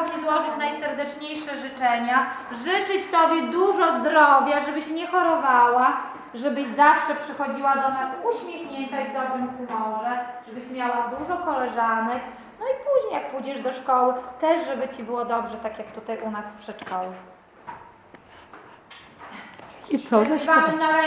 chciałabym Ci złożyć najserdeczniejsze życzenia, życzyć Tobie dużo zdrowia, żebyś nie chorowała, żebyś zawsze przychodziła do nas uśmiechnięta i w dobrym humorze, żebyś miała dużo koleżanek, no i później jak pójdziesz do szkoły, też żeby Ci było dobrze, tak jak tutaj u nas w przedszkolu. I co? Zaśpiewamy Zaśpiewać. Nora